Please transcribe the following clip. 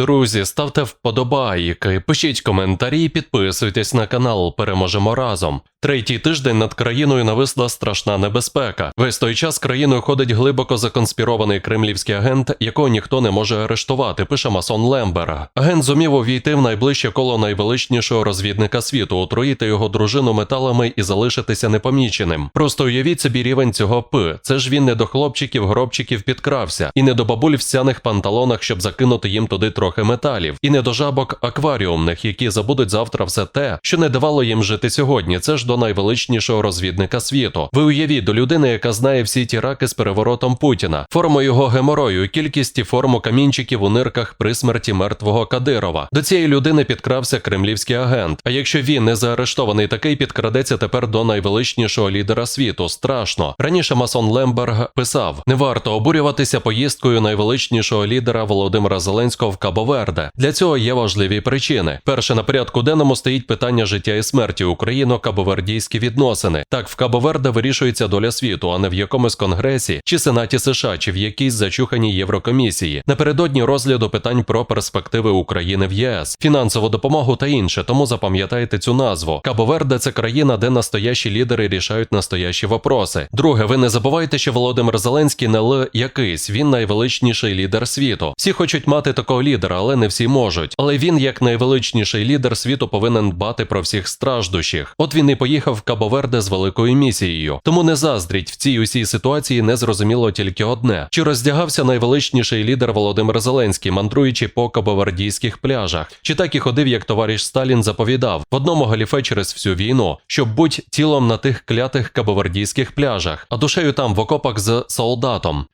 Друзі, ставте вподобайки, пишіть коментарі, підписуйтесь на канал. Переможемо разом. Третій тиждень над країною нависла страшна небезпека. Весь той час країною ходить глибоко законспірований кремлівський агент, якого ніхто не може арештувати. Пише Масон Лембер. Агент зумів увійти в найближче коло найвеличнішого розвідника світу, отруїти його дружину металами і залишитися непоміченим. Просто уявіть собі рівень цього п. Це ж він не до хлопчиків, гробчиків підкрався, і не до бабуль в сяних панталонах, щоб закинути їм туди трохи металів, і не до жабок акваріумних, які забудуть завтра все те, що не давало їм жити сьогодні. Це ж до найвеличнішого розвідника світу. Ви уявіть до людини, яка знає всі ті раки з переворотом Путіна, форму його геморою, кількість і форму камінчиків у нирках при смерті мертвого Кадирова. До цієї людини підкрався кремлівський агент. А якщо він не заарештований, такий підкрадеться тепер до найвеличнішого лідера світу. Страшно. Раніше Масон Лемберг писав: не варто обурюватися поїздкою найвеличнішого лідера Володимира Зеленського в Кабоверде. Для цього є важливі причини. Перше на порядку денному стоїть питання життя і смерті Україно-Кабовердійські відносини. Так, в Кабоверде вирішується доля світу, а не в якомусь конгресі чи сенаті США, чи в якійсь зачуханій Єврокомісії. Напередодні розгляду питань про перспективи України в ЄС, фінансову допомогу та інше. Тому запам'ятайте цю назву. Кабоверде це країна, де настоящі лідери рішають настоящі вопроси. Друге, ви не забувайте, що Володимир Зеленський не л якийсь, він найвеличніший лідер світу. Всі хочуть мати такого лідера, але не всі можуть. Але він, як найвеличніший лідер світу, повинен дбати про всіх страждущих. От він і поїхав в Кабоверде з великою місією. Тому не заздріть в цій усій ситуації не зрозуміло тільки одне: чи роздягався найвеличніший лідер Володимир Зеленський, мандруючи по кабовардійських пляжах, чи так і ходив, як товариш Сталін заповідав в одному галіфе через всю війну, щоб будь тілом на тих клятих кабовардійських пляжах, а душею там в окопах з солдатом.